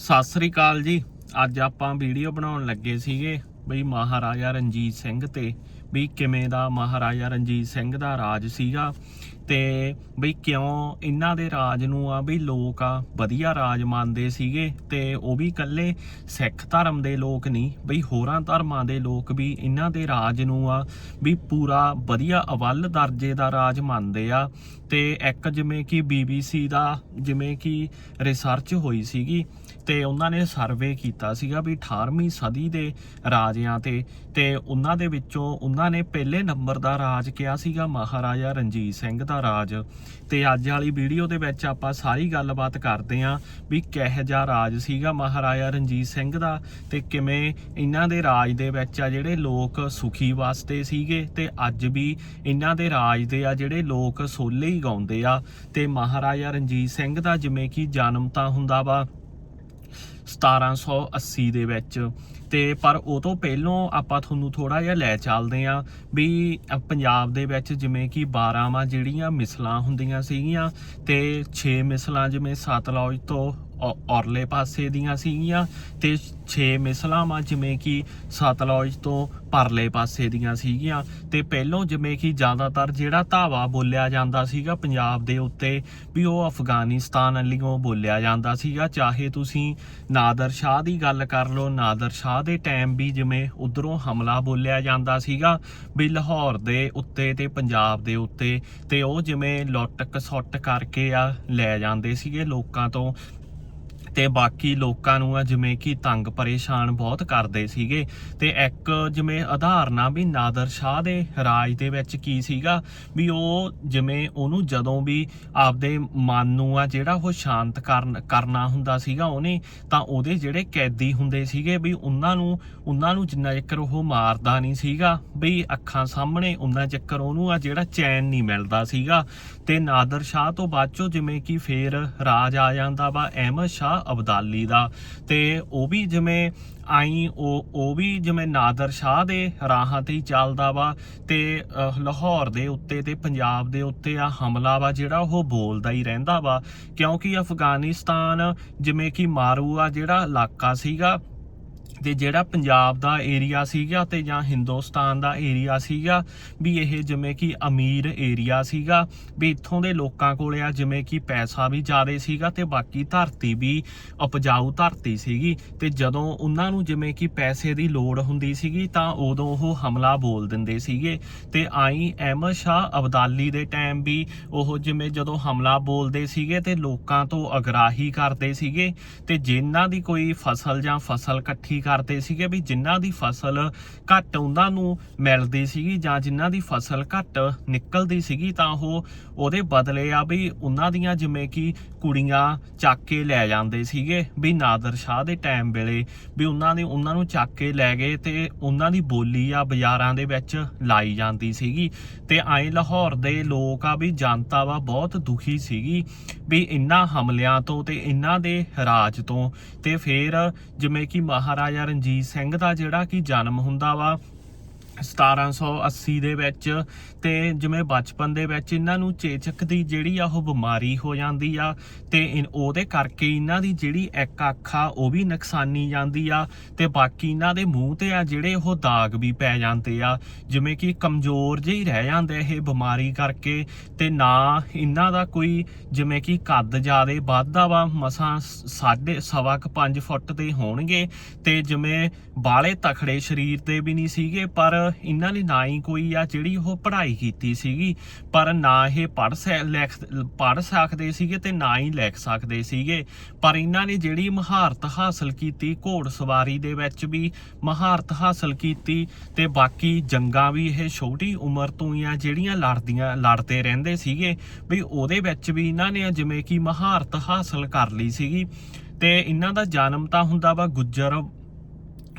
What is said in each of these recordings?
ਸਤਿ ਸ੍ਰੀ ਅਕਾਲ ਜੀ। ਅੱਜ ਆਪਾਂ ਵੀਡੀਓ ਬਣਾਉਣ ਲੱਗੇ ਸੀਗੇ ਬਈ ਮਹਾਰਾਜਾ ਰਣਜੀਤ ਸਿੰਘ ਤੇ ਵੀ ਕਿਵੇਂ ਦਾ ਮਹਾਰਾਜਾ ਰਣਜੀਤ ਸਿੰਘ ਦਾ ਰਾਜ ਸੀਗਾ। ਤੇ ਬਈ ਕਿਉਂ ਇਹਨਾਂ ਦੇ ਰਾਜ ਨੂੰ ਆ ਬਈ ਲੋਕ ਆ, ਵਧੀਆ ਰਾਜ ਮੰਨਦੇ ਸੀਗੇ ਤੇ ਉਹ ਵੀ ਇਕੱਲੇ ਸਿੱਖ ਧਰਮ ਦੇ ਲੋਕ ਨਹੀਂ, ਬਈ ਹੋਰਾਂ ਧਰਮਾਂ ਦੇ ਲੋਕ ਵੀ ਇਹਨਾਂ ਦੇ ਰਾਜ ਨੂੰ ਆ ਵੀ ਪੂਰਾ ਵਧੀਆ ਅਵੱਲ ਦਰਜੇ ਦਾ ਰਾਜ ਮੰਨਦੇ ਆ। ਤੇ ਇੱਕ ਜਿਵੇਂ ਕਿ BBC ਦਾ ਜਿਵੇਂ ਕਿ ਰਿਸਰਚ ਹੋਈ ਸੀਗੀ ਤੇ ਉਹਨਾਂ ਨੇ ਸਰਵੇ ਕੀਤਾ ਸੀਗਾ ਵੀ 18ਵੀਂ ਸਦੀ ਦੇ ਰਾਜਿਆਂ ਤੇ ਤੇ ਉਹਨਾਂ ਦੇ ਵਿੱਚੋਂ ਉਹਨਾਂ ਨੇ ਪਹਿਲੇ ਨੰਬਰ ਦਾ ਰਾਜ ਕਿਹਾ ਸੀਗਾ ਮਹਾਰਾਜਾ ਰਣਜੀਤ ਸਿੰਘ ਦਾ ਰਾਜ। ਤੇ ਅੱਜ ਵਾਲੀ ਵੀਡੀਓ ਦੇ ਵਿੱਚ ਆਪਾਂ ਸਾਰੀ ਗੱਲਬਾਤ ਕਰਦੇ ਆਂ ਵੀ ਕਿਹੋ ਜਿਹਾ ਰਾਜ ਸੀਗਾ ਮਹਾਰਾਜਾ ਰਣਜੀਤ ਸਿੰਘ ਦਾ ਤੇ ਕਿਵੇਂ ਇਹਨਾਂ ਦੇ ਰਾਜ ਦੇ ਵਿੱਚ ਆ ਜਿਹੜੇ ਲੋਕ ਸੁਖੀ ਵਾਸਤੇ ਸੀਗੇ ਤੇ ਅੱਜ ਵੀ ਇਹਨਾਂ ਦੇ ਰਾਜ ਦੇ ਆ ਜਿਹੜੇ ਲੋਕ ਸੋਲੇ ਹੀ ਗਾਉਂਦੇ ਆ। ਤੇ ਮਹਾਰਾਜਾ ਰਣਜੀਤ ਸਿੰਘ ਦਾ ਜਿਵੇਂ ਕਿ ਜਨਮ ਤਾਂ ਹੁੰਦਾ ਵਾ 1780 ਦੇ ਵਿੱਚ। ਤੇ ਪਰ ਉਹ ਤੋਂ ਪਹਿਲਾਂ ਆਪਾਂ ਤੁਹਾਨੂੰ ਥੋੜਾ ਜਿਹਾ ਲੈ ਚੱਲਦੇ ਆਂ ਵੀ ਪੰਜਾਬ ਦੇ ਵਿੱਚ ਜਿਵੇਂ ਕਿ 12 ਜਿਹੜੀਆਂ ਮਿਸਲਾਂ ਹੁੰਦੀਆਂ ਸੀਗੀਆਂ ਤੇ 6 ਮਿਸਲਾਂ ਜਿਵੇਂ ਸਤਲੁਜ ਤੋਂ ਔਰਲੇ ਪਾਸੇ ਦੀਆਂ ਸੀਗੀਆਂ ਤੇ 6 ਮਿਸਲਾਂ ਵਾਂ ਜਿਵੇਂ ਕਿ ਸਤਲੌਜ ਤੋਂ ਪਰਲੇ ਪਾਸੇ ਦੀਆਂ ਸੀਗੀਆਂ ਤੇ ਪਹਿਲੋਂ ਜਿਵੇਂ ਕਿ ਜ਼ਿਆਦਾਤਰ ਜਿਹੜਾ ਧਾਵਾ ਬੋਲਿਆ ਜਾਂਦਾ ਸੀਗਾ ਪੰਜਾਬ ਦੇ ਉੱਤੇ ਵੀ ਉਹ ਅਫਗਾਨਿਸਤਾਨ ਅਲੀਓ ਬੋਲਿਆ ਜਾਂਦਾ ਸੀਗਾ। ਚਾਹੇ ਤੁਸੀਂ ਨਾਦਰ ਸ਼ਾਹ ਦੀ ਗੱਲ ਕਰ ਲਓ, ਨਾਦਰ ਸ਼ਾਹ ਦੇ ਟਾਈਮ ਵੀ ਜਿਵੇਂ ਉਧਰੋਂ ਹਮਲਾ ਬੋਲਿਆ ਜਾਂਦਾ ਸੀਗਾ ਵੀ ਲਾਹੌਰ ਦੇ ਉੱਤੇ ਤੇ ਪੰਜਾਬ ਦੇ ਉੱਤੇ ਤੇ ਉਹ ਜਿਵੇਂ ਲੁੱਟ ਕਸੁੱਟ ਕਰਕੇ ਆ ਲੈ ਜਾਂਦੇ ਸੀਗੇ ਲੋਕਾਂ ਤੋਂ। ਤੇ ਬਾਕੀ ਲੋਕਾਂ ਨੂੰ ਆ ਜਿਵੇਂ ਕਿ ਤੰਗ ਪਰੇਸ਼ਾਨ ਬਹੁਤ ਕਰਦੇ ਸੀਗੇ ਤੇ ਇੱਕ ਜਿਵੇਂ ਉਦਾਹਰਨਾਂ ਵੀ ਨਾਦਰ ਸ਼ਾਹ ਦੇ ਰਾਜ ਦੇ ਵਿੱਚ ਕੀ ਸੀਗਾ ਵੀ ਉਹ ਜਿਵੇਂ ਉਹਨੂੰ ਜਦੋਂ ਵੀ ਆਪਦੇ ਮਨ ਨੂੰ ਆ ਜਿਹੜਾ ਉਹ ਸ਼ਾਂਤ ਕਰਨ, ਕਰਨਾ ਹੁੰਦਾ ਸੀਗਾ ਉਹਨੇ, ਤਾਂ ਉਹਦੇ ਜਿਹੜੇ ਕੈਦੀ ਹੁੰਦੇ ਸੀਗੇ ਵੀ ਉਹਨਾਂ ਨੂੰ ਉਹਨਾਂ ਨੂੰ ਜਿੰਨਾ ਚੱਕਰ ਉਹ ਮਾਰਦਾ ਨਹੀਂ ਸੀਗਾ, ਵੀ ਅੱਖਾਂ ਸਾਹਮਣੇ ਉਹਨਾਂ ਚੱਕਰ ਉਹਨੂੰ ਆ ਜਿਹੜਾ ਚੈਨ ਨਹੀਂ ਮਿਲਦਾ ਸੀਗਾ। ਤੇ ਨਾਦਰ ਸ਼ਾਹ ਤੋਂ ਬਾਅਦ ਚੋਂ ਜਿਵੇਂ ਕਿ ਫੇਰ ਰਾਜ ਆ ਜਾਂਦਾ ਵਾ, ਅਹਿਮਦ ਸ਼ਾਹ ਅਬਦਾਲੀ ਦਾ। ਤੇ ਉਹ ਵੀ ਜਿਵੇਂ ਆਈ ਉਹ ਉਹ ਵੀ ਜਿਵੇਂ ਨਾਦਰ ਸ਼ਾਹ ਦੇ ਰਾਹਾਂ ਤੇ ਹੀ ਚੱਲਦਾ ਵਾ ਤੇ ਅਹ, ਲਾਹੌਰ ਦੇ ਉੱਤੇ ਤੇ ਪੰਜਾਬ ਦੇ ਉੱਤੇ ਆ ਹਮਲਾ ਵਾ ਜਿਹੜਾ ਉਹ ਬੋਲਦਾ ਹੀ ਰਹਿੰਦਾ ਵਾ। ਕਿਉਂਕਿ ਅਫਗਾਨਿਸਤਾਨ ਜਿਵੇਂ ਕਿ ਮਾਰੂ ਆ ਜਿਹੜਾ ਇਲਾਕਾ ਸੀਗਾ ਤੇ ਜਿਹੜਾ ਪੰਜਾਬ ਦਾ ਏਰੀਆ ਸੀਗਾ ਤੇ ਜਾਂ ਹਿੰਦੁਸਤਾਨ ਦਾ ਏਰੀਆ ਸੀਗਾ, ਵੀ ਇਹ ਜਿਵੇਂ ਕਿ ਅਮੀਰ ਏਰੀਆ ਸੀਗਾ, ਵੀ ਇੱਥੋਂ ਦੇ ਲੋਕਾਂ ਕੋਲੇ ਆ, ਜਿਵੇਂ ਕਿ ਪੈਸਾ ਵੀ ਜ਼ਿਆਦਾ ਸੀਗਾ ਤੇ ਬਾਕੀ ਧਰਤੀ ਵੀ ਉਪਜਾਊ ਧਰਤੀ ਸੀਗੀ। ਤੇ ਜਦੋਂ ਉਹਨਾਂ ਨੂੰ ਜਿਵੇਂ ਕਿ ਪੈਸੇ ਦੀ ਲੋੜ ਹੁੰਦੀ ਸੀਗੀ, ਤਾਂ ਉਦੋਂ ਉਹ ਹਮਲਾ ਬੋਲ ਦਿੰਦੇ ਸੀਗੇ। ਤੇ ਆਈ ਅਹਿਮਦ ਸ਼ਾਹ ਅਬਦਾਲੀ ਦੇ ਟਾਈਮ ਵੀ ਉਹ ਜਿਵੇਂ ਜਦੋਂ ਹਮਲਾ ਬੋਲਦੇ ਸੀਗੇ ਤੇ ਲੋਕਾਂ ਤੋਂ ਅਗਰਾਹੀ ਕਰਦੇ ਸੀਗੇ। ਤੇ ਜਿਨ੍ਹਾਂ ਦੀ ਕੋਈ ਫਸਲ ਜਾਂ ਫਸਲ ਇਕੱਠੀ ਕਰਦੇ ਸੀਗੇ ਵੀ ਜਿਨ੍ਹਾਂ ਦੀ ਫਸਲ ਘੱਟ ਉਹਨਾਂ ਨੂੰ ਮਿਲਦੀ ਸੀਗੀ ਜਾਂ ਜਿਨ੍ਹਾਂ ਦੀ ਫਸਲ ਘੱਟ ਨਿਕਲਦੀ ਸੀਗੀ ਤਾਂ ਉਹ ਉਹਦੇ ਬਦਲੇ ਆ ਵੀ ਉਹਨਾਂ ਦੀਆਂ ਜਿਵੇਂ ਕਿ ਕੁੜੀਆਂ ਚੱਕ ਕੇ ਲੈ ਜਾਂਦੇ ਸੀਗੇ ਵੀ ਨਾਦਰ ਸ਼ਾਹ ਦੇ ਟਾਈਮ ਵੇਲੇ ਵੀ ਉਹਨਾਂ ਨੇ ਉਹਨਾਂ ਨੂੰ ਚੱਕ ਕੇ ਲੈ ਗਏ ਤੇ ਉਹਨਾਂ ਦੀ ਬੋਲੀ ਆ ਬਾਜ਼ਾਰਾਂ ਦੇ ਵਿੱਚ ਲਾਈ ਜਾਂਦੀ ਸੀਗੀ। ਤੇ ਆਏ ਲਾਹੌਰ ਦੇ ਲੋਕ ਆ ਵੀ ਜਨਤਾ ਵਾ ਬਹੁਤ ਦੁਖੀ ਸੀਗੀ ਵੀ ਇੰਨਾ ਹਮਲਿਆਂ ਤੋਂ ਤੇ ਇਹਨਾਂ ਦੇ ਰਾਜ ਤੋਂ ਤੇ ਫਿਰ ਜਿਵੇਂ ਕਿ ਮਹਾਰਾਜਾ ਰਣਜੀਤ ਸਿੰਘ ਦਾ ਜਿਹੜਾ ਕਿ ਜਨਮ ਹੁੰਦਾ ਵਾ। 1780 ਦੇ ਵਿੱਚ ਤੇ ਜਿਵੇਂ ਬਚਪਨ ਦੇ ਵਿੱਚ ਇਹਨਾਂ ਨੂੰ ਚੇਚਕ ਦੀ ਜਿਹੜੀ ਆ ਉਹ ਬਿਮਾਰੀ ਹੋ ਜਾਂਦੀ ਆ ਤੇ ਇਨ- ਉਹਦੇ ਕਰਕੇ ਇਹਨਾਂ ਦੀ ਜਿਹੜੀ ਇੱਕ ਅੱਖ ਆ, ਉਹ ਵੀ ਨੁਕਸਾਨੀ ਜਾਂਦੀ ਆ ਤੇ ਬਾਕੀ ਇਹਨਾਂ ਦੇ ਮੂੰਹ ਤੇ ਆ ਜਿਹੜੇ ਉਹ ਦਾਗ ਵੀ ਪੈ ਜਾਂਦੇ ਆ, ਜਿਵੇਂ ਕਿ ਕਮਜ਼ੋਰ ਜਿਹੇ ਹੀ ਰਹਿ ਜਾਂਦੇ ਇਹ ਬਿਮਾਰੀ ਕਰਕੇ ਤੇ ਨਾ ਇਹਨਾਂ ਦਾ ਕੋਈ ਜਿਵੇਂ ਕਿ ਕੱਦ ਜ਼ਿਆਦੇ ਵੱਧਦਾ ਵਾ, ਮਸਾਂ ਸਾਢੇ ਸਵਾ ਕੁ 5 ਫੁੱਟ 'ਤੇ ਹੋਣਗੇ ਤੇ ਜਿਵੇਂ ਬਾਲੇ ਤਖੜੇ ਸਰੀਰ ਤੇ ਵੀ ਨਹੀਂ ਸੀਗੇ, ਪਰ ਇਹਨਾਂ ਨੇ ਨਾ ਹੀ ਕੋਈ ਆ ਜਿਹੜੀ ਉਹ ਪੜ੍ਹਾਈ ਕੀਤੀ ਸੀਗੀ, ਪਰ ਨਾ ਇਹ ਪੜ੍ਹ ਸਕ ਲਿਖ, ਪੜ੍ਹ ਸਕਦੇ ਸੀਗੇ ਤੇ ਨਾ ਹੀ ਲਿਖ ਸਕਦੇ ਸੀਗੇ। ਪਰ ਇਹਨਾਂ ਨੇ ਜਿਹੜੀ ਮਹਾਰਤ ਹਾਸਲ ਕੀਤੀ ਘੋੜ ਸਵਾਰੀ ਦੇ ਵਿੱਚ ਵੀ ਮਹਾਰਤ ਹਾਸਲ ਕੀਤੀ ਤੇ ਬਾਕੀ ਜੰਗਾਂ ਵੀ ਇਹ ਛੋਟੀ ਉਮਰ ਤੋਂ ਹੀ ਆ ਜਿਹੜੀਆਂ ਲੜਦੀਆਂ, ਲੜਦੇ ਰਹਿੰਦੇ ਸੀਗੇ, ਵੀ ਉਹਦੇ ਵਿੱਚ ਵੀ ਇਹਨਾਂ ਨੇ ਜਿਵੇਂ ਕਿ ਮਹਾਰਤ ਹਾਸਲ ਕਰ ਲਈ ਸੀਗੀ। ਤੇ ਇਹਨਾਂ ਦਾ ਜਨਮ ਤਾਂ ਹੁੰਦਾ ਵਾ ਗੁੱਜਰ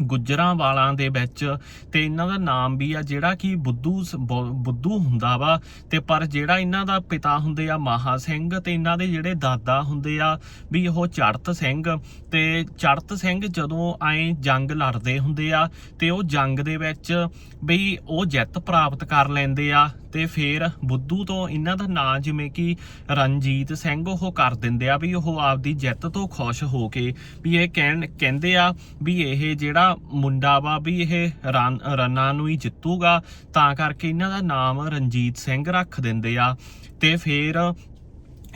ਗੁੱਜਰਾਂ ਵਾਲਾਂ ਦੇ ਵਿੱਚ ਤੇ ਇਹਨਾਂ ਦਾ ਨਾਮ ਵੀ ਆ, ਜਿਹੜਾ ਕਿ ਬੁੱਧੂ ਸ- ਬੁ- ਬੁੱਧੂ ਹੁੰਦਾ ਵਾ। ਤੇ ਪਰ ਜਿਹੜਾ ਇਹਨਾਂ ਦਾ ਪਿਤਾ ਹੁੰਦੇ ਆ, ਮਹਾ ਸਿੰਘ, ਤੇ ਇਹਨਾਂ ਦੇ ਜਿਹੜੇ ਦਾਦਾ ਹੁੰਦੇ ਆ, ਵੀ ਉਹ ਚੜਤ ਸਿੰਘ। ਤੇ ਚੜਤ ਸਿੰਘ ਜਦੋਂ ਆਏ ਜੰਗ ਲੜਦੇ ਹੁੰਦੇ ਆ, ਤੇ ਉਹ ਜੰਗ ਦੇ ਵਿੱਚ ਵੀ ਉਹ ਜਿੱਤ ਪ੍ਰਾਪਤ ਕਰ ਲੈਂਦੇ ਆ। ਤੇ ਫਿਰ ਬੁੱਧੂ ਤੋਂ ਇਹਨਾਂ ਦਾ ਨਾਂ ਜਿਵੇਂ ਕਿ ਰਣਜੀਤ ਸਿੰਘ ਉਹ ਕਰ ਦਿੰਦੇ ਆ ਵੀ ਉਹ ਆਪਦੀ ਜਿੱਤ ਤੋਂ ਖੁਸ਼ ਹੋ ਕੇ ਵੀ ਇਹ ਕਹਿਣ, ਕਹਿੰਦੇ ਆ ਵੀ ਇਹ ਜਿਹੜਾ ਮੁੰਡਾ ਵਾ ਵੀ ਇਹ ਰਨ, ਰਨਾਂ ਨੂੰ ਹੀ ਜਿੱਤੂਗਾ, ਤਾਂ ਕਰਕੇ ਇਹਨਾਂ ਦਾ ਨਾਮ ਰਣਜੀਤ ਸਿੰਘ ਰੱਖ ਦਿੰਦੇ ਆ। ਤੇ ਫਿਰ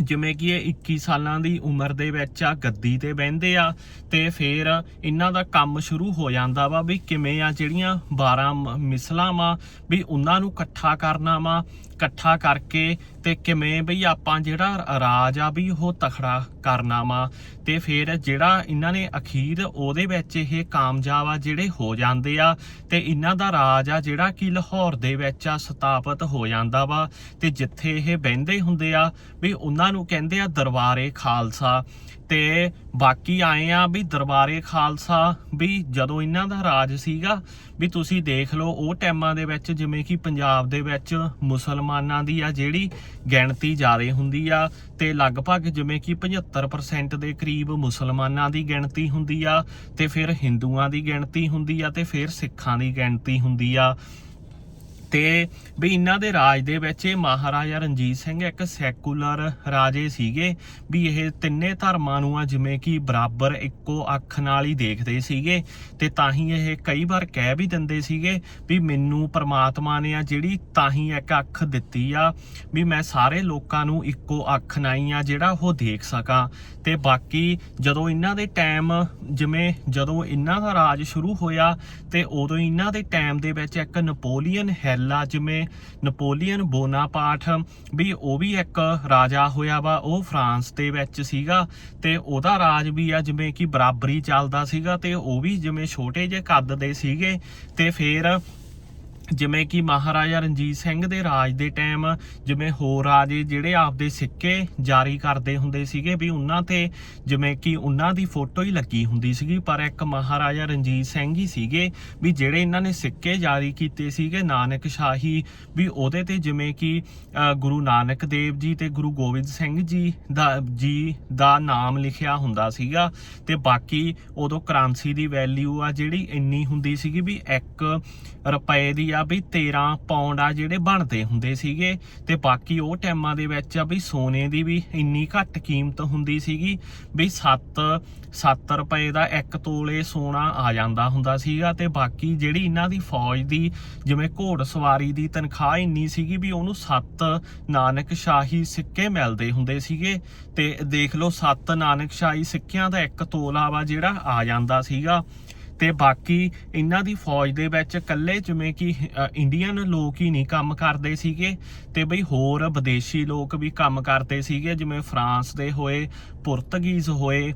ਜਿਵੇਂ ਕਿ ਇਹ 21 ਸਾਲਾਂ ਦੀ ਉਮਰ ਦੇ ਵਿੱਚ ਆ, ਗੱਦੀ ਤੇ ਬਹਿੰਦੇ ਆ ਤੇ ਫਿਰ ਇਹਨਾਂ ਦਾ ਕੰਮ ਸ਼ੁਰੂ ਹੋ ਜਾਂਦਾ ਵਾ ਵੀ ਕਿਵੇਂ ਆ ਜਿਹੜੀਆਂ 12 ਮ- ਮਿਸਲਾਂ ਵਾ ਵੀ ਉਹਨਾਂ ਨੂੰ ਇਕੱਠਾ ਕਰਨਾ ਵਾ, ਇਕੱਠਾ ਕਰਕੇ ਤੇ ਕਿਵੇਂ ਬਈ ਆਪਾਂ ਜਿਹੜਾ ਰਾਜ ਆ ਵੀ ਉਹ ਤਖੜਾ ਕਰਨਾ ਵਾ ਤੇ ਫਿਰ ਜਿਹੜਾ ਇਹਨਾਂ ਨੇ ਅਖੀਰ ਉਹਦੇ ਵਿੱਚ ਇਹ ਕਾਮਯਾਬ ਆ ਜਿਹੜੇ ਹੋ ਜਾਂਦੇ ਆ ਤੇ ਇਹਨਾਂ ਦਾ ਰਾਜ ਆ ਜਿਹੜਾ ਕਿ ਲਾਹੌਰ ਦੇ ਵਿੱਚ ਆ ਸਥਾਪਿਤ ਹੋ ਜਾਂਦਾ ਵਾ ਤੇ ਜਿੱਥੇ ਇਹ ਬਹਿੰਦੇ ਹੁੰਦੇ ਆ ਵੀ ਉਹਨਾਂ ਨੂੰ ਕਹਿੰਦੇ ਆ ਦਰਬਾਰੇ ਖਾਲਸਾ। ਤੇ ਬਾਕੀ ਆਏ ਆ ਵੀ ਦਰਬਾਰੇ ਖਾਲਸਾ ਵੀ ਜਦੋਂ ਇਹਨਾਂ ਦਾ ਰਾਜ ਸੀਗਾ, ਵੀ ਤੁਸੀਂ ਦੇਖ ਲਓ ਉਹ ਟਾਈਮਾਂ ਦੇ ਵਿੱਚ ਜਿਵੇਂ ਕਿ ਪੰਜਾਬ ਦੇ ਵਿੱਚ ਮੁਸਲਮਾਨਾਂ ਦੀ ਆ ਜਿਹੜੀ ਗਿਣਤੀ ਜ਼ਿਆਦਾ ਹੁੰਦੀ ਆ ਤੇ ਲਗਭਗ ਜਿਵੇਂ ਕਿ 75% ਦੇ ਕਰੀਬ ਮੁਸਲਮਾਨਾਂ ਦੀ ਗਿਣਤੀ ਹੁੰਦੀ ਆ ਤੇ ਫਿਰ ਹਿੰਦੂਆਂ ਦੀ ਗਿਣਤੀ ਹੁੰਦੀ ਆ ਤੇ ਫਿਰ ਸਿੱਖਾਂ ਦੀ ਗਿਣਤੀ ਹੁੰਦੀ ਆ। ਤੇ ਵੀ ਇਹਨਾਂ ਦੇ ਰਾਜ ਦੇ ਵਿੱਚ ਇਹ ਮਹਾਰਾਜਾ ਰਣਜੀਤ ਸਿੰਘ ਇੱਕ ਸੈਕੂਲਰ ਰਾਜੇ ਸੀਗੇ। ਵੀ ਇਹ ਤਿੰਨੇ ਧਰਮਾਂ ਨੂੰ ਆ ਜਿਵੇਂ ਕਿ ਬਰਾਬਰ ਇੱਕੋ ਅੱਖ ਨਾਲ ਹੀ ਦੇਖਦੇ ਸੀਗੇ ਤੇ ਤਾਂ ਹੀ ਇਹ ਕਈ ਵਾਰ ਕਹਿ ਵੀ ਦਿੰਦੇ ਸੀਗੇ ਵੀ ਮੈਨੂੰ ਪ੍ਰਮਾਤਮਾ ਨੇ ਆ ਜਿਹੜੀ ਤਾਂ ਹੀ ਇੱਕ ਅੱਖ ਦਿੱਤੀ ਆ, ਵੀ ਮੈਂ ਸਾਰੇ ਲੋਕਾਂ ਨੂੰ ਇੱਕੋ ਅੱਖ ਨਾਲ ਆ ਜਿਹੜਾ ਉਹ ਦੇਖ ਸਕਾਂ। ਤੇ ਬਾਕੀ ਜਦੋਂ ਇਹਨਾਂ ਦੇ ਟਾਈਮ ਜਿਵੇਂ ਜਦੋਂ ਇਹਨਾਂ ਦਾ ਰਾਜ ਸ਼ੁਰੂ ਹੋਇਆ ਤੇ ਉਦੋਂ ਇਹਨਾਂ ਦੇ ਟਾਈਮ ਦੇ ਵਿੱਚ ਇੱਕ ਨਪੋਲੀਅਨ ਹਿੱਲ ਆ ਜਿਵੇਂ ਨਪੋਲੀਅਨ ਬੋਨਾਪਾਰਟ ਵੀ ਉਹ ਵੀ ਇੱਕ ਰਾਜਾ ਹੋਇਆ ਵਾ, ਉਹ ਫਰਾਂਸ ਦੇ ਵਿੱਚ ਸੀਗਾ ਤੇ ਉਹਦਾ ਰਾਜ ਵੀ ਆ ਜਿਵੇਂ ਕਿ ਬਰਾਬਰੀ ਚੱਲਦਾ ਸੀਗਾ ਤੇ ਉਹ ਵੀ ਜਿਵੇਂ ਛੋਟੇ ਜਿਹੇ ਕੱਦ ਦੇ ਸੀਗੇ ਤੇ ਫਿਰ ਜਿਵੇਂ ਕਿ ਮਹਾਰਾਜਾ ਰਣਜੀਤ ਸਿੰਘ ਦੇ ਰਾਜ ਦੇ ਟਾਈਮ ਜਿਵੇਂ ਹੋਰ ਰਾਜੇ ਜਿਹੜੇ ਆਪਦੇ ਸਿੱਕੇ ਜਾਰੀ ਕਰਦੇ ਹੁੰਦੇ ਸੀਗੇ ਵੀ ਉਹਨਾਂ ਤੇ ਜਿਵੇਂ ਕਿ ਉਹਨਾਂ ਦੀ ਫੋਟੋ ਹੀ ਲੱਗੀ ਹੁੰਦੀ ਸੀਗੀ, ਪਰ ਇੱਕ ਮਹਾਰਾਜਾ ਰਣਜੀਤ ਸਿੰਘ ਹੀ ਸੀਗੇ ਵੀ ਜਿਹੜੇ ਇਹਨਾਂ ਨੇ ਸਿੱਕੇ ਜਾਰੀ ਕੀਤੇ ਸੀਗੇ ਨਾਨਕ ਸ਼ਾਹੀ ਵੀ ਉਹਦੇ ਤੇ ਜਿਵੇਂ ਕਿ ਗੁਰੂ ਨਾਨਕ ਦੇਵ ਜੀ ਤੇ ਗੁਰੂ ਗੋਬਿੰਦ ਸਿੰਘ ਜੀ ਦਾ ਜੀ ਦਾ ਨਾਮ ਲਿਖਿਆ ਹੁੰਦਾ ਸੀਗਾ ਤੇ ਬਾਕੀ ਉਦੋਂ ਕਰੰਸੀ ਦੀ ਵੈਲਿਊ ਆ ਜਿਹੜੀ ਇੰਨੀ ਹੁੰਦੀ ਸੀਗੀ ਵੀ 1 ਰੁਪਏ ਦੀ ਆ ਵੀ 13 ਪਾਉਂਡ ਆ ਜਿਹੜੇ ਬਣਦੇ ਹੁੰਦੇ ਸੀਗੇ ਤੇ ਬਾਕੀ ਉਹ ਟਾਈਮਾਂ ਦੇ ਵਿੱਚ ਆ ਵੀ ਸੋਨੇ ਦੀ ਵੀ ਇੰਨੀ ਘੱਟ ਕੀਮਤ ਹੁੰਦੀ ਸੀਗੀ ਵੀ 7 7 ਰੁਪਏ ਦਾ ਇੱਕ ਤੋਲੇ ਸੋਨਾ ਆ ਜਾਂਦਾ ਹੁੰਦਾ ਸੀਗਾ ਤੇ ਬਾਕੀ ਜਿਹੜੀ ਇਹਨਾਂ ਦੀ ਫੌਜ ਦੀ ਜਿਵੇਂ ਘੋੜ ਸਵਾਰੀ ਦੀ ਤਨਖਾਹ ਇੰਨੀ ਸੀਗੀ ਵੀ ਉਹਨੂੰ 7 ਨਾਨਕ ਸ਼ਾਹੀ ਸਿੱਕੇ ਮਿਲਦੇ ਹੁੰਦੇ ਸੀਗੇ ਤੇ ਦੇਖ ਲਓ 7 ਨਾਨਕ ਸ਼ਾਹੀ ਸਿੱਕਿਆਂ ਦਾ ਇੱਕ ਤੋਲਾ ਵਾ ਜਿਹੜਾ ਆ ਜਾਂਦਾ ਸੀਗਾ। ਤੇ ਬਾਕੀ ਇਹਨਾਂ ਦੀ ਫੌਜ ਦੇ ਵਿੱਚ ਇਕੱਲੇ ਜਿਵੇਂ ਕਿ ਇੰਡੀਅਨ ਲੋਕ ਹੀ ਨਹੀਂ ਕੰਮ ਕਰਦੇ ਸੀਗੇ ਤੇ ਬਈ ਹੋਰ ਵਿਦੇਸ਼ੀ ਲੋਕ ਵੀ ਕੰਮ ਕਰਦੇ ਸੀਗੇ, ਜਿਵੇਂ ਫਰਾਂਸ ਦੇ ਹੋਏ, ਪੁਰਤਗੀਜ਼ ਹੋਏ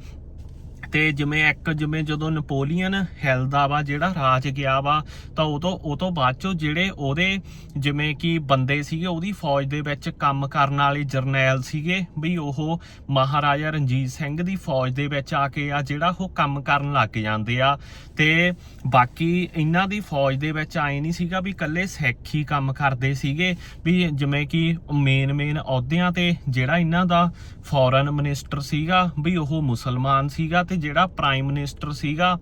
ਤੇ ਜਿਵੇਂ ਇੱਕ ਜਿਵੇਂ ਜਦੋਂ ਨਪੋਲੀਅਨ ਹਿਲਦਾ ਵਾ, ਜਿਹੜਾ ਰਾਜ ਗਿਆ ਵਾ, ਤਾਂ ਉਦੋਂ ਉਹ ਤੋਂ ਬਾਅਦ ਚੋਂ ਜਿਹੜੇ ਉਹਦੇ ਜਿਵੇਂ ਕਿ ਬੰਦੇ ਸੀਗੇ, ਉਹਦੀ ਫੌਜ ਦੇ ਵਿੱਚ ਕੰਮ ਕਰਨ ਵਾਲੇ ਜਰਨੈਲ ਸੀਗੇ ਵੀ ਉਹ ਮਹਾਰਾਜਾ ਰਣਜੀਤ ਸਿੰਘ ਦੀ ਫੌਜ ਦੇ ਵਿੱਚ ਆ ਕੇ ਆ, ਜਿਹੜਾ ਉਹ ਕੰਮ ਕਰਨ ਲੱਗ ਜਾਂਦੇ ਆ। ਤੇ ਬਾਕੀ ਇਹਨਾਂ ਦੀ ਫੌਜ ਦੇ ਵਿੱਚ ਆਏ ਨਹੀਂ ਸੀਗਾ ਵੀ ਇਕੱਲੇ ਸਿੱਖ ਹੀ ਕੰਮ ਕਰਦੇ ਸੀਗੇ, ਵੀ ਜਿਵੇਂ ਕਿ ਮੇਨ ਮੇਨ ਅਹੁਦਿਆਂ ਤੇ ਜਿਹੜਾ ਇਹਨਾਂ ਦਾ ਫੋਰਨ ਮਿਨਿਸਟਰ ਸੀਗਾ ਵੀ ਉਹ ਮੁਸਲਮਾਨ ਸੀਗਾ ਤੇ ਜਿਹੜਾ ਪ੍ਰਾਈਮ ਮਿਨਿਸਟਰ ਸੀਗਾ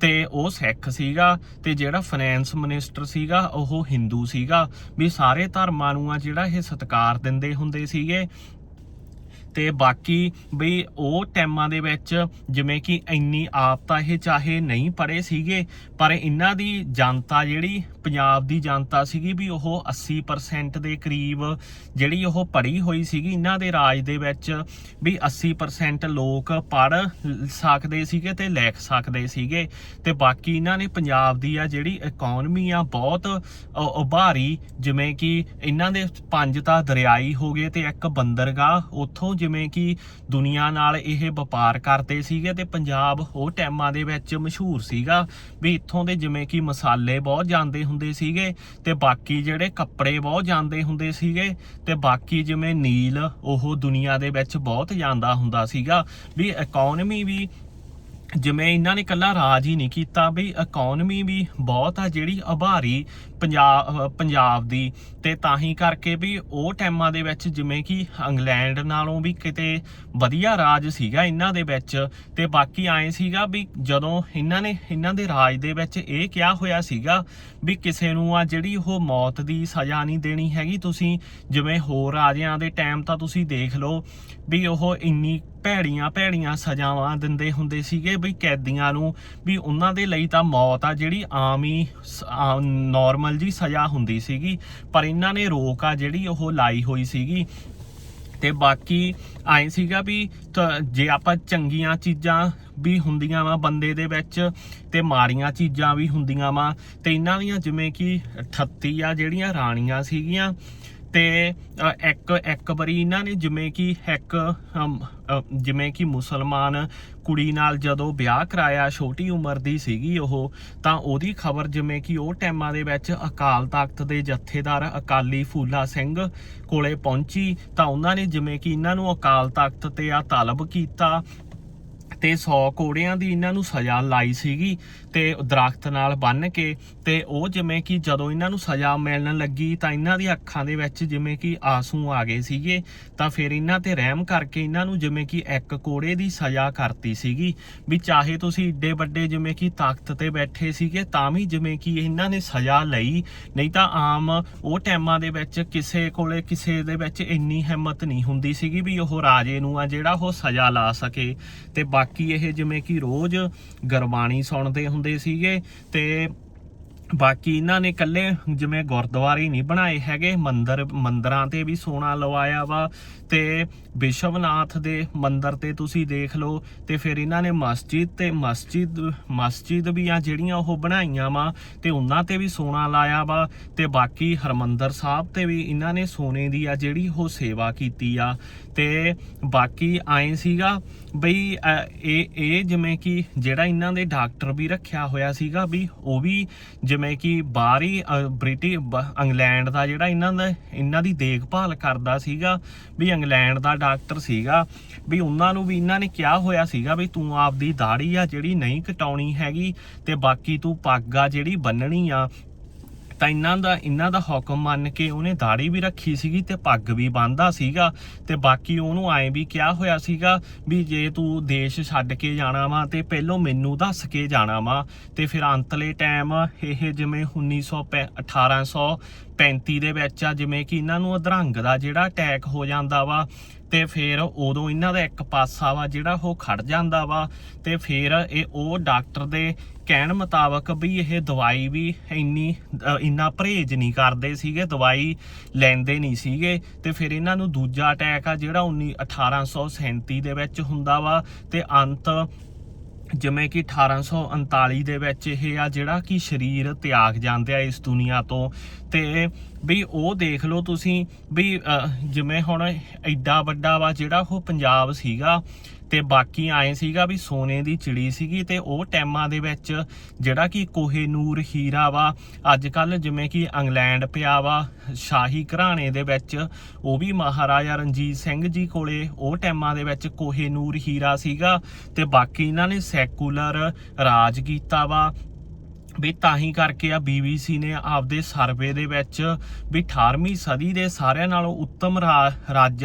ਤੇ ਉਹ ਸਿੱਖ ਸੀਗਾ ਤੇ ਜਿਹੜਾ ਫਾਈਨੈਂਸ ਮਿਨਿਸਟਰ ਸੀਗਾ, ਉਹ ਹਿੰਦੂ ਸੀਗਾ। ਵੀ ਸਾਰੇ ਧਰਮਾਂ ਨੂੰ ਆ ਜਿਹੜਾ ਇਹ ਸਤਿਕਾਰ ਦਿੰਦੇ ਹੁੰਦੇ ਸੀਗੇ। ਤੇ ਬਾਕੀ ਬਈ ਉਹ ਟਾਈਮਾਂ ਦੇ ਵਿੱਚ ਜਿਵੇਂ ਕਿ ਇੰਨੀ ਆਪ ਤਾਂ ਇਹ ਚਾਹੇ ਨਹੀਂ ਪੜੇ ਸੀਗੇ, ਪਰ ਇਹਨਾਂ ਦੀ ਜਨਤਾ ਜਿਹੜੀ ਪੰਜਾਬ ਦੀ ਜਨਤਾ ਸੀਗੀ ਵੀ ਉਹ 80% ਦੇ ਕਰੀਬ ਜਿਹੜੀ ਉਹ ਪੜ੍ਹੀ ਹੋਈ ਸੀਗੀ, ਇਹਨਾਂ ਦੇ ਰਾਜ ਦੇ ਵਿੱਚ ਵੀ 80% ਲੋਕ ਪੜ੍ਹ ਸਕਦੇ ਸੀਗੇ ਤੇ ਲਿਖ ਸਕਦੇ ਸੀਗੇ। ਤੇ ਬਾਕੀ ਇਹਨਾਂ ਨੇ ਪੰਜਾਬ ਦੀ ਆ ਜਿਹੜੀ ਇਕਨੋਮੀ ਆ ਬਹੁਤ ਉਭਾਰੀ, ਜਿਵੇਂ ਕਿ ਇਹਨਾਂ ਦੇ ਪੰਜ ਤਾਂ ਦਰਿਆਈ ਹੋ ਗਏ ਤੇ ਇੱਕ ਬੰਦਰਗਾਹ ਉੱਥੋਂ ਜਿਵੇਂ ਕਿ ਦੁਨੀਆ ਨਾਲ ਇਹ ਵਪਾਰ ਕਰਦੇ ਸੀਗੇ ਤੇ ਪੰਜਾਬ ਉਹ ਟਾਈਮਾਂ ਦੇ ਵਿੱਚ ਮਸ਼ਹੂਰ ਸੀਗਾ ਵੀ ਇੱਥੋਂ ਦੇ ਜਿਵੇਂ ਕਿ ਮਸਾਲੇ ਬਹੁਤ ਜਾਂਦੇ ਹੁੰਦੇ ਸੀਗੇ ਤੇ ਬਾਕੀ ਜਿਹੜੇ ਕੱਪੜੇ ਬਹੁਤ ਜਾਂਦੇ ਹੁੰਦੇ ਸੀਗੇ ਤੇ ਬਾਕੀ ਜਿਵੇਂ ਨੀਲ ਉਹ ਦੁਨੀਆ ਦੇ ਵਿੱਚ ਬਹੁਤ ਜਾਂਦਾ ਹੁੰਦਾ ਸੀਗਾ ਵੀ ਇਕਨੋਮੀ ਵੀ ਜਿਵੇਂ ਇਹਨਾਂ ਨੇ ਕੱਲਾ ਰਾਜ ਹੀ ਨਹੀਂ ਕੀਤਾ ਵੀ ਇਕਨੋਮੀ ਵੀ ਬਹੁਤ ਆ ਜਿਹੜੀ ਆਭਾਰੀ ਪੰਜਾਬ ਪੰਜਾਬ ਦੀ। ਤੇ ਤਾਂ ਹੀ ਕਰਕੇ ਵੀ ਉਹ ਟਾਈਮਾਂ ਦੇ ਵਿੱਚ ਜਿਵੇਂ ਕਿ ਇੰਗਲੈਂਡ ਨਾਲੋਂ ਵੀ ਕਿਤੇ ਵਧੀਆ ਰਾਜ ਸੀਗਾ ਇਹਨਾਂ ਦੇ ਵਿੱਚ। ਤੇ ਬਾਕੀ ਐ ਸੀਗਾ ਵੀ ਜਦੋਂ ਇਹਨਾਂ ਨੇ, ਇਹਨਾਂ ਦੇ ਰਾਜ ਦੇ ਵਿੱਚ ਇਹ ਕਿਹਾ ਹੋਇਆ ਸੀਗਾ ਵੀ ਕਿਸੇ ਨੂੰ ਆ ਜਿਹੜੀ ਉਹ ਮੌਤ ਦੀ ਸਜ਼ਾ ਨਹੀਂ ਦੇਣੀ ਹੈਗੀ, ਤੁਸੀਂ ਜਿਵੇਂ ਹੋਰ ਰਾਜਿਆਂ ਦੇ ਟਾਈਮ ਤਾਂ ਤੁਸੀਂ ਦੇਖ ਲਓ ਵੀ ਉਹ ਇੰਨੀ ਭੈੜੀਆਂ ਭੈੜੀਆਂ ਸਜ਼ਾਵਾਂ ਦਿੰਦੇ ਹੁੰਦੇ ਸੀਗੇ ਵੀ ਕੈਦੀਆਂ ਨੂੰ ਵੀ ਉਹਨਾਂ ਦੇ ਲਈ ਤਾਂ ਮੌਤ ਆ ਜਿਹੜੀ ਆਮ ਹੀ ਨਾਰਮਲ ਜੀ ਸਜ਼ਾ ਹੁੰਦੀ ਸੀਗੀ, ਪਰ ਇਹਨਾਂ ਨੇ ਰੋਕ ਆ ਜਿਹੜੀ ਉਹ ਲਾਈ ਹੋਈ ਸੀਗੀ। ਤੇ ਬਾਕੀ ਐਂ ਸੀਗਾ ਵੀ ਜੇ ਆਪਾਂ ਚੰਗੀਆਂ ਚੀਜ਼ਾਂ ਵੀ ਹੁੰਦੀਆਂ ਵਾ ਬੰਦੇ ਦੇ ਵਿੱਚ, ਤੇ ਮਾੜੀਆਂ ਚੀਜ਼ਾਂ ਵੀ ਹੁੰਦੀਆਂ ਵਾ, ਤੇ ਇਹਨਾਂ ਦੀਆਂ ਜਿਵੇਂ ਕਿ 38 ਆ ਜਿਹੜੀਆਂ ਰਾਣੀਆਂ ਸੀਗੀਆਂ ਤੇ ਇੱਕ ਇੱਕ ਵਾਰੀ ਇਹਨਾਂ ਨੇ ਜਿਵੇਂ ਕਿ ਇੱਕ ਜਿਵੇਂ ਕਿ ਮੁਸਲਮਾਨ ਕੁੜੀ ਨਾਲ ਜਦੋਂ ਵਿਆਹ ਕਰਾਇਆ, ਛੋਟੀ ਉਮਰ ਦੀ ਸੀਗੀ ਉਹ, ਤਾਂ ਉਹਦੀ ਖਬਰ ਜਿਵੇਂ ਕਿ ਉਹ ਟਾਈਮਾਂ ਦੇ ਵਿੱਚ ਅਕਾਲ ਤਖਤ ਦੇ ਜਥੇਦਾਰ ਅਕਾਲੀ ਫੂਲਾ ਸਿੰਘ ਕੋਲੇ ਪਹੁੰਚੀ, ਤਾਂ ਉਹਨਾਂ ਨੇ ਜਿਵੇਂ ਕਿ ਇਹਨਾਂ ਨੂੰ ਅਕਾਲ ਤਖਤ ਤੇ ਆ ਤਲਬ ਕੀਤਾ ਤੇ 100 ਕੋੜਿਆਂ ਦੀ ਇਹਨਾਂ ਨੂੰ ਸਜ਼ਾ ਲਾਈ ਸੀਗੀ ਤੇ ਦਰਖਤ ਨਾਲ ਬੰਨ ਕੇ ਤੇ ਉਹ ਜਿਵੇਂ ਕਿ ਜਦੋਂ ਇਹਨਾਂ ਨੂੰ ਸਜ਼ਾ ਮਿਲਣ ਲੱਗੀ ਤਾਂ ਇਹਨਾਂ ਦੀ ਅੱਖਾਂ ਦੇ ਵਿੱਚ ਜਿਵੇਂ ਕਿ ਆਸੂ ਆ ਗਏ ਸੀਗੇ, ਤਾਂ ਫਿਰ ਇਹਨਾਂ ਤੇ ਰਹਿਮ ਕਰਕੇ ਇਹਨਾਂ ਨੂੰ ਜਿਵੇਂ ਕਿ ਇੱਕ ਕੋੜੇ ਦੀ ਸਜ਼ਾ ਕਰਤੀ ਸੀਗੀ। ਵੀ ਚਾਹੇ ਤੁਸੀਂ ਏਡੇ ਵੱਡੇ ਜਿਵੇਂ ਕਿ ਤਾਕਤ ਤੇ ਬੈਠੇ ਸੀਗੇ, ਤਾਂ ਵੀ ਜਿਵੇਂ ਕਿ ਇਹਨਾਂ ਨੇ ਸਜ਼ਾ ਲਈ। ਨਹੀਂ ਤਾਂ ਆਮ ਉਹ ਟਾਈਮਾਂ ਦੇ ਵਿੱਚ ਕਿਸੇ ਕੋਲੇ ਕਿਸੇ ਦੇ ਵਿੱਚ ਇੰਨੀ ਹਿੰਮਤ ਨਹੀਂ ਹੁੰਦੀ ਸੀਗੀ ਵੀ ਉਹ ਰਾਜੇ ਨੂੰ ਆ ਜਿਹੜਾ ਉਹ ਸਜ਼ਾ ਲਾ ਸਕੇ। ਤੇ ਬਾਕੀ ਇਹ ਜਿਵੇਂ ਕਿ ਰੋਜ਼ ਗੁਰਬਾਣੀ ਸੁਣਦੇ ਹੁੰਦੇ ਸੀਗੇ ਤੇ ਬਾਕੀ ਇਹਨਾਂ ਨੇ ਕੱਲੇ ਜਿਵੇਂ ਗੁਰਦੁਆਰੇ ਨਹੀਂ ਬਣਾਏ ਹੈਗੇ, ਮੰਦਰ, ਮੰਦਰਾਂ ਤੇ ਵੀ ਸੋਨਾ ਲਵਾਇਆ ਵਾ ਤੇ ਵਿਸ਼ਵਨਾਥ ਦੇ ਮੰਦਰ ਤੇ ਤੁਸੀਂ ਦੇਖ ਲਓ ਤੇ ਫਿਰ ਇਹਨਾਂ ਨੇ ਮਸਜਿਦ ਤੇ ਮਸਜਿਦ ਮਸਜਿਦ ਵੀ ਆ ਜਿਹੜੀਆਂ ਉਹ ਬਣਾਈਆਂ ਵਾ ਤੇ ਉਹਨਾਂ ਤੇ ਵੀ ਸੋਨਾ ਲਾਇਆ ਵਾ ਤੇ ਬਾਕੀ ਹਰਮੰਦਰ ਸਾਹਿਬ ਤੇ ਵੀ ਇਹਨਾਂ ਨੇ ਸੋਨੇ ਦੀ ਆ ਜਿਹੜੀ ਉਹ ਸੇਵਾ ਕੀਤੀ ਆ। ਤੇ ਬਾਕੀ ਐਂ ਸੀਗਾ ਬਈ ਇਹ ਇਹ ਜਿਵੇਂ ਕਿ ਜਿਹੜਾ ਇਹਨਾਂ ਦੇ ਡਾਕਟਰ ਵੀ ਰੱਖਿਆ ਹੋਇਆ ਸੀਗਾ ਵੀ ਉਹ ਵੀ ਜਿਵੇਂ ਜਿਵੇਂ ਕਿ ਬਾਹਰੀ ਬ੍ਰਿਟਿਸ਼ ਇੰਗਲੈਂਡ ਦਾ ਜਿਹੜਾ ਇਹਨਾਂ ਦਾ, ਇਹਨਾਂ ਦੀ ਦੇਖਭਾਲ ਕਰਦਾ ਸੀਗਾ, ਵੀ ਇੰਗਲੈਂਡ ਦਾ ਡਾਕਟਰ ਸੀਗਾ, ਵੀ ਉਹਨਾਂ ਨੂੰ ਵੀ ਇਹਨਾਂ ਨੇ ਕਿਹਾ ਹੋਇਆ ਸੀਗਾ ਵੀ ਤੂੰ ਆਪਦੀ ਦਾੜੀ ਆ ਜਿਹੜੀ ਨਹੀਂ ਕਟਾਉਣੀ ਹੈਗੀ ਤੇ ਬਾਕੀ ਤੂੰ ਪੱਗ ਆ ਜਿਹੜੀ ਬੰਨਣੀ ਆ ਤਾਂ ਇਹਨਾਂ ਦਾ ਇਹਨਾਂ ਦਾ ਹੁਕਮ ਮੰਨ ਕੇ ਉਹਨੇ ਦਾੜੀ ਵੀ ਰੱਖੀ ਸੀਗੀ ਤੇ ਪੱਗ ਵੀ ਬੰਨਦਾ ਸੀਗਾ ਤੇ ਬਾਕੀ ਉਹਨੂੰ ਐਂ ਵੀ ਕਿਹਾ ਹੋਇਆ ਸੀਗਾ ਵੀ ਜੇ ਤੂੰ ਦੇਸ਼ ਛੱਡ ਕੇ ਜਾਣਾ ਵਾ ਤੇ ਪਹਿਲੋਂ ਮੈਨੂੰ ਦੱਸ ਕੇ ਜਾਣਾ ਵਾ ਤੇ ਫਿਰ ਅੰਤਲੇ ਟਾਈਮ ਇਹ ਜਿਵੇਂ 1900 1835 ਦੇ ਵਿੱਚ ਆ, ਜਿਵੇਂ ਕਿ ਇਹਨਾਂ ਨੂੰ ਅਧਰੰਗ ਦਾ ਜਿਹੜਾ ਅਟੈਕ ਹੋ ਜਾਂਦਾ ਵਾ, ਤੇ ਫਿਰ ਉਦੋਂ ਇਹਨਾਂ ਦਾ ਇੱਕ ਪਾਸਾ ਵਾ ਜਿਹੜਾ ਉਹ ਖੜ ਜਾਂਦਾ ਵਾ, ਤੇ ਫਿਰ ਇਹ ਉਹ ਡਾਕਟਰ ਦੇ ਕਹਿਣ ਮੁਤਾਬਕ ਵੀ ਇਹ ਦਵਾਈ ਵੀ ਇੰਨੀ ਇੰਨਾ ਪਰਹੇਜ਼ ਨਹੀਂ ਕਰਦੇ ਸੀਗੇ, ਦਵਾਈ ਲੈਂਦੇ ਨਹੀਂ ਸੀਗੇ, ਤੇ ਫਿਰ ਇਹਨਾਂ ਨੂੰ ਦੂਜਾ ਅਟੈਕ ਆ ਜਿਹੜਾ 19 1837 ਦੇ ਵਿੱਚ ਹੁੰਦਾ ਵਾ, ਤੇ ਅੰਤ ਜਿਵੇਂ ਕਿ 1839 ਦੇ ਵਿੱਚ ਇਹ ਆ ਜਿਹੜਾ ਕਿ ਸਰੀਰ ਤਿਆਗ ਜਾਂਦੇ ਆ ਇਸ ਦੁਨੀਆ ਤੋਂ। ਤੇ ਵੀ ਉਹ ਦੇਖ ਲਓ ਤੁਸੀਂ ਵੀ ਜਿਵੇਂ ਹੁਣ ਐਡਾ ਵੱਡਾ ਵਾ ਜਿਹੜਾ ਉਹ ਪੰਜਾਬ ਸੀਗਾ ਤੇ ਬਾਕੀ ਆਏ ਸੀਗਾ ਵੀ ਸੋਨੇ ਦੀ ਚਿੜੀ ਸੀਗੀ ਤੇ ਉਹ ਟਾਈਮਾਂ ਦੇ ਵਿੱਚ ਜਿਹੜਾ ਕਿ ਕੋਹੇ ਨੂਰ ਹੀਰਾ ਵਾ ਅੱਜ ਕੱਲ ਜਿਵੇਂ ਕਿ ਇੰਗਲੈਂਡ ਪਿਆ ਵਾ, ਸ਼ਾਹੀ ਘਰਾਣੇ ਦੇ ਵਿੱਚ, ਉਹ ਵੀ ਮਹਾਰਾਜਾ ਰਣਜੀਤ ਸਿੰਘ ਜੀ ਕੋਲੇ ਉਹ ਟੈਮਾਂ ਦੇ ਵਿੱਚ ਕੋਹੇਨੂਰ ਹੀਰਾ ਸੀਗਾ ਤੇ ਬਾਕੀ ਇਹਨਾਂ ਨੇ ਸੈਕੂਲਰ ਰਾਜ ਕੀਤਾ ਵਾ ਵੀ ਤਾਂ ਹੀ ਕਰਕੇ ਆ BBC ਨੇ ਆਪਦੇ ਸਰਵੇ ਦੇ ਵਿੱਚ ਵੀ 18ਵੀਂ ਸਦੀ ਦੇ ਸਾਰਿਆਂ ਨਾਲੋਂ ਉੱਤਮ ਰਾਜ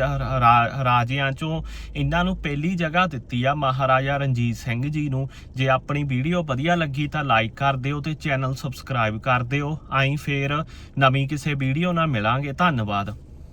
ਰਾਜਿਆਂ ਚੋਂ ਇਹਨਾਂ ਨੂੰ ਪਹਿਲੀ ਜਗ੍ਹਾ ਦਿੱਤੀ ਆ ਮਹਾਰਾਜਾ ਰਣਜੀਤ ਸਿੰਘ ਜੀ ਨੂੰ। ਜੇ ਆਪਣੀ ਵੀਡੀਓ ਵਧੀਆ ਲੱਗੀ ਤਾਂ ਲਾਈਕ ਕਰ ਦਿਓ ਤੇ ਚੈਨਲ ਸਬਸਕ੍ਰਾਈਬ ਕਰ ਦਿਓ। ਆਈ ਫੇਰ ਨਵੀਂ ਕਿਸੇ ਵੀਡੀਓ ਨਾਲ ਮਿਲਾਂਗੇ। ਧੰਨਵਾਦ।